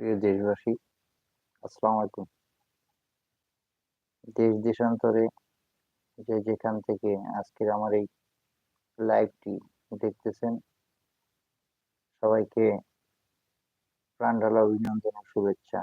প্রিয় দেশবাসী, আসসালামু আলাইকুম। দেশ দেশান্তরে যে যেখান থেকে আজকের আমার এই লাইভটি দেখতেছেন, সবাইকে প্রাণঢালা অভিনন্দন ও শুভেচ্ছা।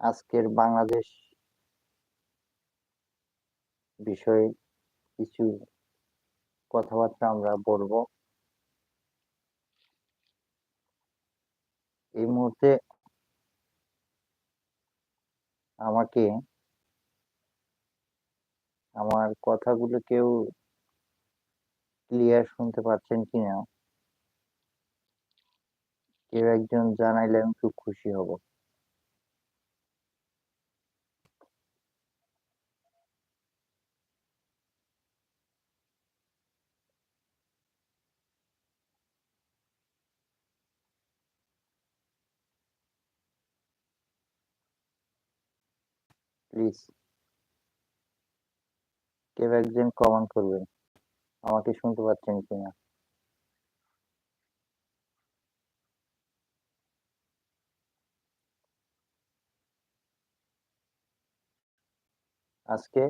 আজকের বাংলাদেশ বিষয়ে কিছু কথাবার্তা আমরা বলব। এই মুহূর্তে আমাকে আমার কথাগুলো কেউ ক্লিয়ার শুনতে পাচ্ছেন কিনা? কেউ একজন জানাইলে আমি খুব খুশি হব। প্লিজ কেউ একজন কমেন্ট করবেন আমাকে শুনতে পাচ্ছেন কিনা? আজকে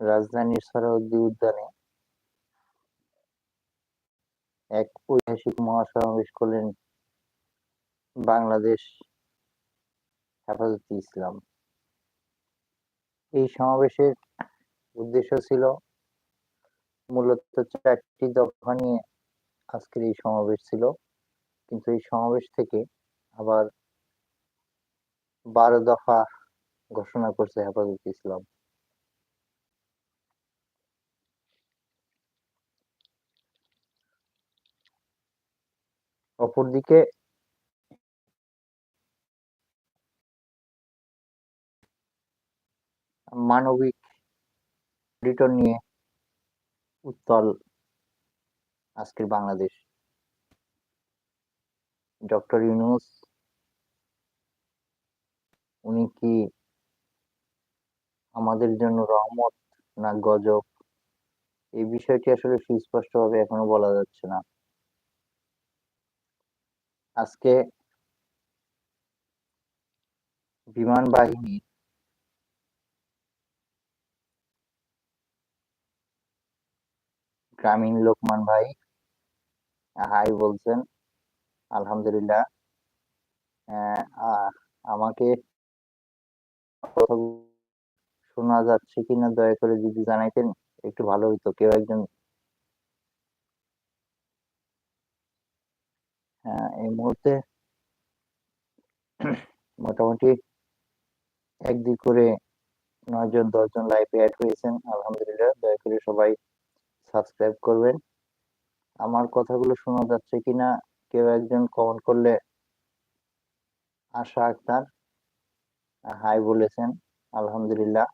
রাজধানীর সরহদ্দি উদ্যানে এক ঐতিহাসিক মহাসমাবেশ করলেন বাংলাদেশ হেফাজতে ইসলাম। এই সমাবেশের উদ্দেশ্য ছিল মূলত চারটি দফা নিয়ে আজকের এই সমাবেশ ছিল। কিন্তু এই সমাবেশ থেকে আবার বারো দফা ঘোষণা করছে হেফাজত ইসলাম। অপরদিকে মানবিক রিটার্ন নিয়ে উত্তল আজকের বাংলাদেশ। ডক্টর ইউনুস, উনি কি আমাদের জন্য রহমত না গজব? এই বিষয়টি আসলে সুস্পষ্টভাবে এখনও বলা যাচ্ছে না। আজকে বিমান বাহিনী গ্রামীণ লোকমান ভাই। হাই বলছেন। আলহামদুলিল্লাহ। আমাকে শোনা যাচ্ছে কিনা দয়া করে যদি জানাইতেন, একটু ভালো হইতো। কেউ একজন হ্যাঁ এই মুহূর্তে মোটামুটি একদিক করে নয়জন, দশজন লাইভে অ্যাড হয়েছেন। আলহামদুলিল্লাহ, দয়া করে সবাই সাবস্ক্রাইব করবেন। আমার কথাগুলো শোনা যাচ্ছে কিনা কেউ একজন কমেন্ট করলে আশা আক্তার হাই বলেছেন, আলহামদুলিল্লাহ।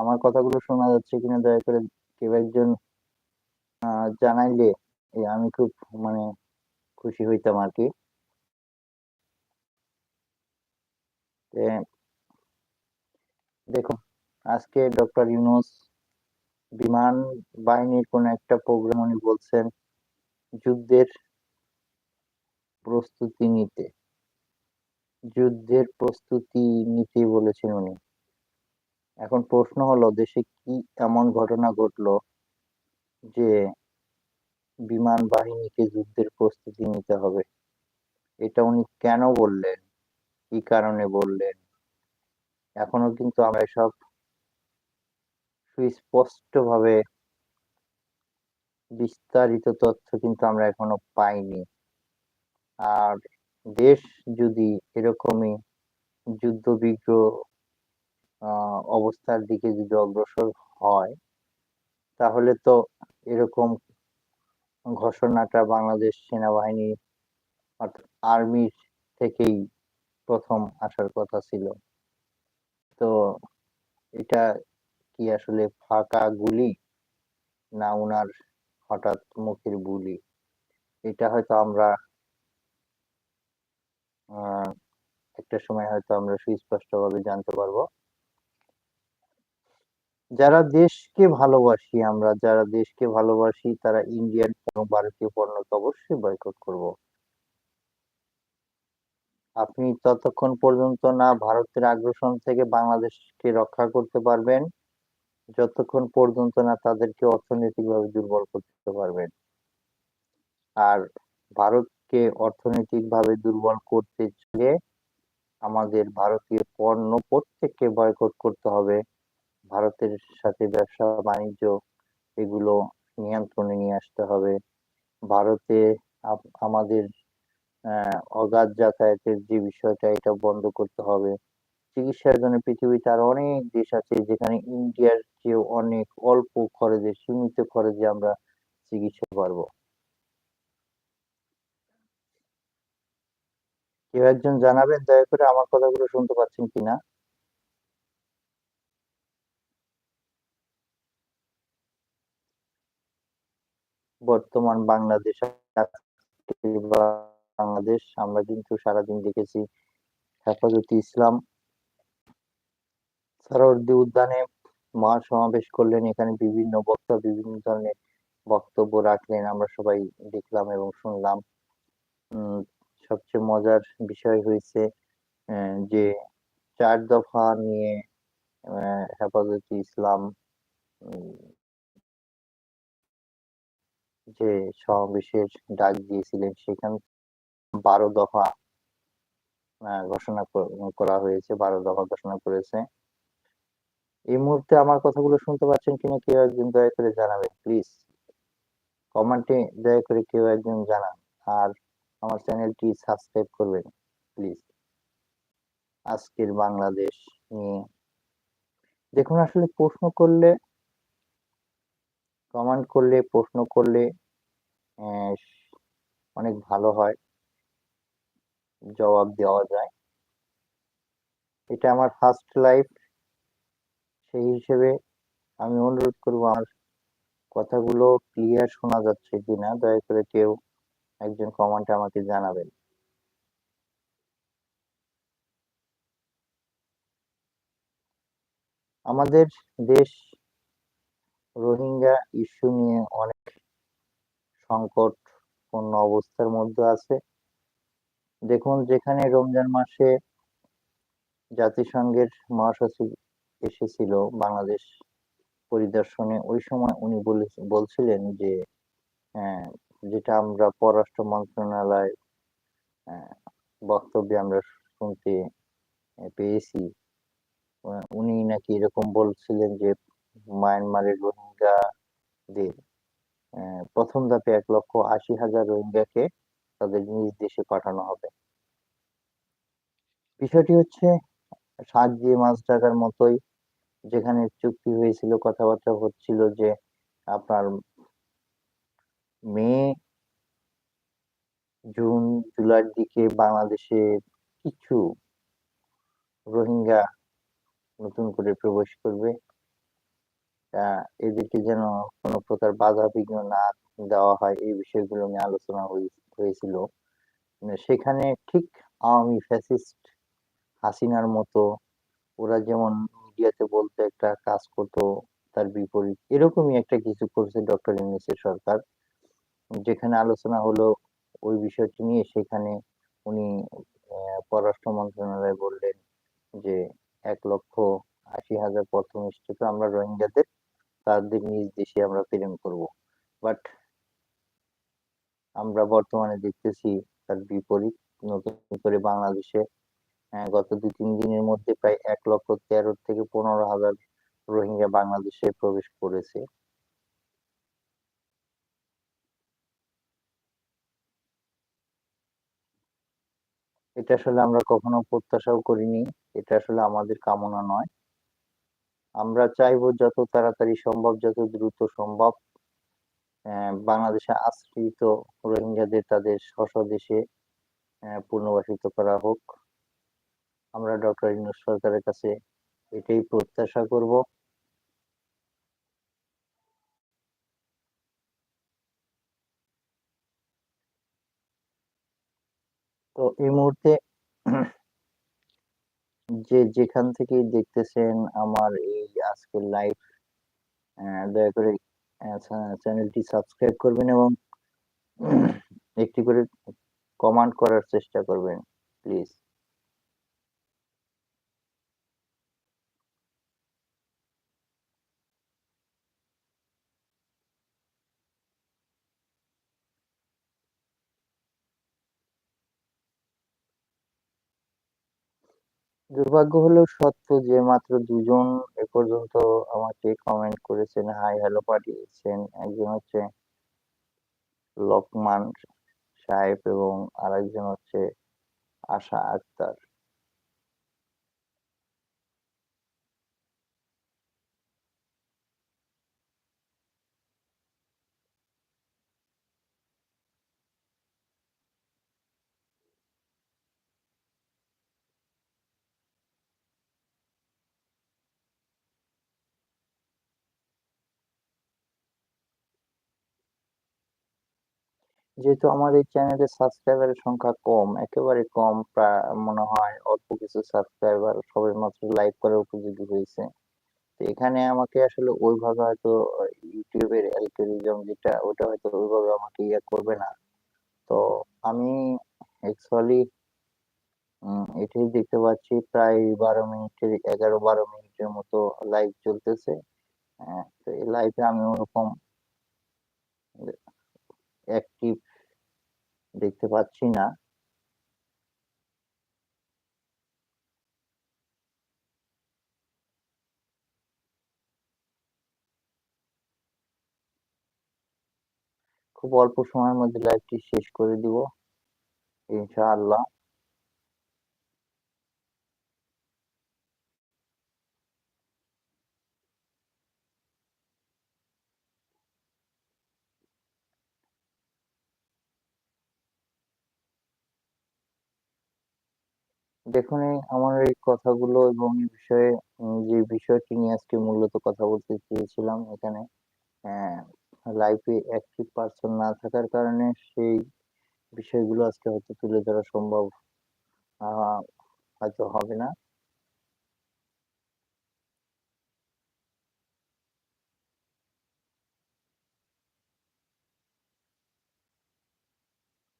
আমার কথাগুলো শোনা যাচ্ছে কিনা দয়া করে কেউ একজন জানাইলে আমি খুব মানে খুশি হইতাম আর কি দেখুন, আজকে ডক্টর ইউনুস বিমান বাহিনীর কোন একটা প্রোগ্রাম উনি বলছেন, যুদ্ধের প্রস্তুতি নিতে। যুদ্ধের প্রস্তুতি নিতে বলেছেন উনি। এখন প্রশ্ন হলো, দেশে কি এমন ঘটনা ঘটলো যে বিমান বাহিনীকে যুদ্ধের প্রস্তুতি নিতে হবে? এটা উনি কেন বললেন? কি কারণে বললেন? এখনও কিন্তু আমরা সব সুস্পষ্ট ভাবে বিস্তারিত তথ্য কিন্তু আমরা এখনও পাইনি। আর দেশ যদি এরকমই যুদ্ধ বিগ্রহ অবস্থার দিকে যদি অগ্রসর হয়, তাহলে তো এরকম ঘোষণাটা বাংলাদেশ সেনাবাহিনী আর্মির থেকেই প্রথম আসার কথা ছিল। তো এটা কি আসলে ফাঁকা গুলি? না উনার হঠাৎ মুখের বুলি? এটা হয়তো আমরা একটা সময় হয়তো আমরা সুস্পষ্টভাবে জানতে পারব। যারা দেশকে ভালোবাসি আমরা, যারা দেশকে ভালোবাসি তারা ইন্ডিয়ান এবং ভারতীয় পণ্যকে অবশ্যই বয়কট করব। আপনি ততক্ষণ পর্যন্ত না ভারতের আগ্রাসন থেকে বাংলাদেশকে রক্ষা করতে পারবেন যতক্ষণ পর্যন্ত না তাদেরকে অর্থনৈতিকভাবে দুর্বল করতে পারবেন। আর ভারতকে অর্থনৈতিকভাবে দুর্বল করতে চাইলে আমাদের ভারতীয় পণ্য প্রত্যেককে বয়কট করতে হবে। ভারতের সাথে ব্যবসা, বাণিজ্য এগুলো নিয়ন্ত্রণে নিয়ে আসতে হবে। ভারতে আমাদের অগাধ যাতায়াতের যে বিষয়টা, এটা বন্ধ করতে হবে। চিকিৎসার জন্য পৃথিবীতে আরও অনেক দেশ আছে যেখানে ইন্ডিয়ার চেয়েও অনেক অল্প খরচে, সীমিত খরচে আমরা চিকিৎসা পারব। কেউ একজন জানাবেন, দয়া করে আমার কথাগুলো শুনতে পাচ্ছেন কিনা? বর্তমান বাংলাদেশ বাংলাদেশ, আমরা কিন্তু সারাদিন দেখেছি হেফাজতে ইসলাম। সরোয়ার্দী উদ্যানে মহাসমাবেশ করলেন। এখানে বিভিন্ন বক্তা, বিভিন্ন ধরনের বক্তব্য রাখলেন। আমরা সবাই দেখলাম এবং শুনলাম। সবচেয়ে মজার বিষয় হয়েছে যে চার দফা নিয়ে হেফাজতে ইসলাম যে সমাবেশের ডাক দিয়েছিলেন, সেখান বারো দফা ঘোষণা করা হয়েছে, বারো দফা ঘোষণা করেছে। এই মুহূর্তে আমার কথাগুলো শুনতে পাচ্ছেন কিনা কেউ একজন দয়া করে জানাবেন প্লিজ কমেন্টে দয়া করে কেউ একজন জানান, আর আমার চ্যানেলটি সাবস্ক্রাইব করবেন প্লিজ আজকের বাংলাদেশ নিয়ে। দেখুন আসলে প্রশ্ন করলে কমেন্ট করলে, প্রশ্ন করলে অনেক ভালো হয়, জবাব দেওয়া যায়। এটা আমার ফার্স্ট লাইফ সেই হিসেবে আমি অনুরোধ করব আমার কথাগুলো ক্লিয়ার শোনা যাচ্ছে কিনা, দয়া করে কেউ একজন কমেন্টে আমাকে জানাবেন। আমাদের দেশ রোহিঙ্গা ইস্যু নিয়ে অনেক সংকটপূর্ণ অবস্থার মধ্যে আছে। দেখুন, যেখানে রমজান মাসে জাতিসংঘের মহাসচিব এসেছিল বাংলাদেশ পরিদর্শনে, ওই সময় উনি বলছিলেন যে যেটা আমরা পররাষ্ট্র মন্ত্রণালয় বক্তব্যে আমরা শুনতে পেয়েছি। উনি নাকি এরকম বলছিলেন যে, মায়ানমারের রোহিঙ্গাদের প্রথম ধাপে এক লক্ষ আশি হাজার রোহিঙ্গাকে তাদের নিজ দেশে পাঠানো হবে। বিষয়টি হচ্ছে সাত দিয়ে মাছ টাকার মতোই যেখানে চুক্তি হয়েছিল, কথাবার্তা হচ্ছিল যে আপনার মে, জুন, জুলাইয়ের দিকে বাংলাদেশে কিছু রোহিঙ্গা নতুন করে প্রবেশ করবে। এদেরকে যেন কোনো প্রকার বাধা বিঘ্ন না দেওয়া হয়, এই বিষয়গুলো নিয়ে আলোচনা হয়েছিল। সেখানে ঠিক আওয়ামী ফ্যাসিস্ট হাসিনার মতো, ওরা যেমন মিডিয়াতে বলতে একটা কাজ করতো তার বিপরীত, এরকমই একটা কিছু করছে ডক্টর ইউনিসের সরকার। যেখানে আলোচনা হলো ওই বিষয়টি নিয়ে, সেখানে উনি পররাষ্ট্র মন্ত্রণালয় বললেন যে এক লক্ষ আশি হাজার প্রথম স্টেপে আমরা রোহিঙ্গাদের, তাদের নিজ দেশে আমরা প্রেরণ করব। বাট আমরা বর্তমানে দেখতেছি তার বিপরীত, নতুন করে বাংলাদেশে গত দুই তিন দিনের মধ্যে প্রায় এক লক্ষ তেরো থেকে পনেরো হাজার রোহিঙ্গা বাংলাদেশে প্রবেশ করেছে। এটা আসলে আমরা কখনো প্রত্যাশাও করিনি, এটা আসলে আমাদের কামনা নয়। আমরা চাইব যত তাড়াতাড়ি সম্ভব, যত দ্রুত সম্ভব বাংলাদেশে আশ্রিত রোহিঙ্গাদের তাদের স্বদেশে পুনর্বাসিত করা হোক। আমরা ডক্টর ইউনুস সরকারের কাছে এটাই প্রত্যাশা করব। তো এই মুহূর্তে যে যেখান থেকে দেখতেছেন আমার এই আজকের লাইভ দয়া করে চ্যানেলটি সাবস্ক্রাইব করবেন এবং একটি করে কমান্ড করার চেষ্টা করবেন প্লিজ দুর্ভাগ্য হলো সত্য যে মাত্র দুজন এ পর্যন্ত আমাকে কমেন্ট করেছেন হাই হ্যালো পাঠিয়েছেন। একজন হচ্ছে লকমান সাহেব এবং আরেকজন হচ্ছে আশা আক্তার। যেহেতু আমার এই চ্যানেলে সাবস্ক্রাইবারের সংখ্যা কম, একেবারে কম প্রায় মনে হয় অল্প কিছু সাবস্ক্রাইবার সবাই মাত্র লাইক করার উপযোগী হয়েছে। তো এখানে আমাকে আসলে ওইভাবে হয়তো ইউটিউবের অ্যালগোরিদম যেটা, ওটা হয়তো ওইভাবে আমাকে ইয়ে করবে না। তো আমি অ্যাকচুয়ালি এটাই দেখতে পাচ্ছি প্রায় বারো মিনিটের, এগারো বারো মিনিটের মতো লাইভ চলতেছে। তো এই লাইভে আমি ওরকম অ্যাক্টিভ দেখতে পাচ্ছি না। খুব অল্প সময়ের মধ্যে লাইভটি শেষ করে দিব। ইনশাআল্লাহ। দেখুন আমার এই কথাগুলো এবং এই বিষয়ে যে বিষয়টি নিয়ে আজকে মূলত কথা বলতে চেয়েছিলাম এখানে লাইফে অ্যাক্টিভ পার্সন না থাকার কারণে সেই বিষয়গুলো আজকে হয়তো তুলে ধরা সম্ভব হয়তো হবে না।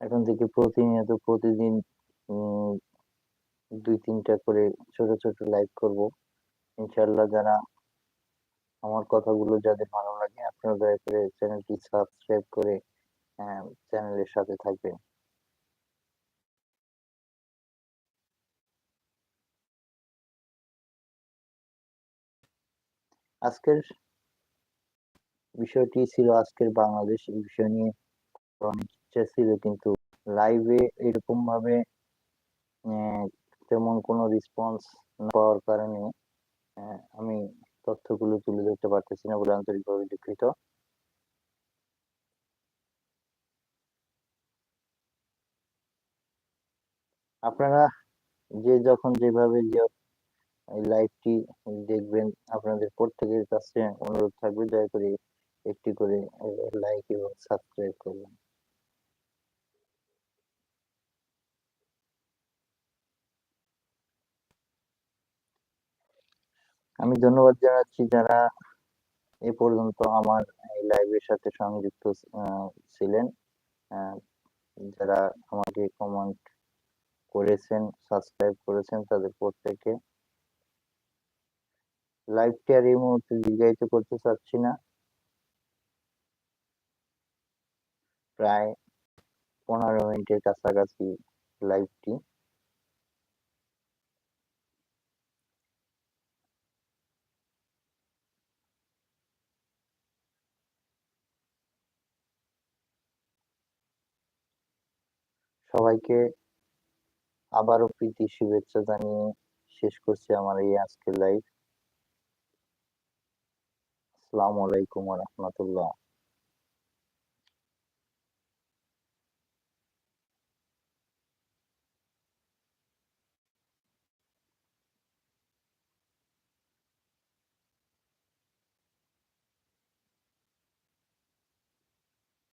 এখন থেকে প্রতিনিয়ত, প্রতিদিন দুই তিনটা করে ছোট ছোট লাইভ করব। ইনশাল্লাহ যারা আমার কথাগুলো যাদের ভালো লাগে, আপনারা দয়া করে চ্যানেলটি সাবস্ক্রাইব করে চ্যানেলের সাথে থাকবেন। আজকের বিষয়টি ছিল আজকের বাংলাদেশ, এই বিষয় নিয়ে অনেক ইচ্ছা ছিল, কিন্তু লাইভে এরকম ভাবে তেমন কোনো রেসপন্স না পাওয়ার কারণে আমি তথ্যগুলো তুলে ধরতে পারতেছি না বলে আন্তরিকভাবে দুঃখিত। আপনারা যে যখন যেভাবে যে লাইভটি দেখবেন, আপনাদের প্রত্যেকের কাছে অনুরোধ থাকবে, দয়া করে একটি করে লাইক এবং সাবস্ক্রাইব করবেন। আমি ধন্যবাদ জানাচ্ছি যারা এ পর্যন্ত আমার এই লাইভের সাথে সংযুক্ত ছিলেন। যারা আমাকে কমেন্ট করেছেন সাবস্ক্রাইব করেছেন তাদের প্রত্যেকে লাইভটি আর এই মুহূর্তে দীর্ঘায়িত করতে চাচ্ছি না। প্রায় পনেরো মিনিটের কাছাকাছি লাইভটি সবাইকে আবারও প্রীতি শুভেচ্ছা জানিয়ে শেষ করছি আমার এই আজকের লাইফ আসসালামু আলাইকুম রহমতুল্লাহ।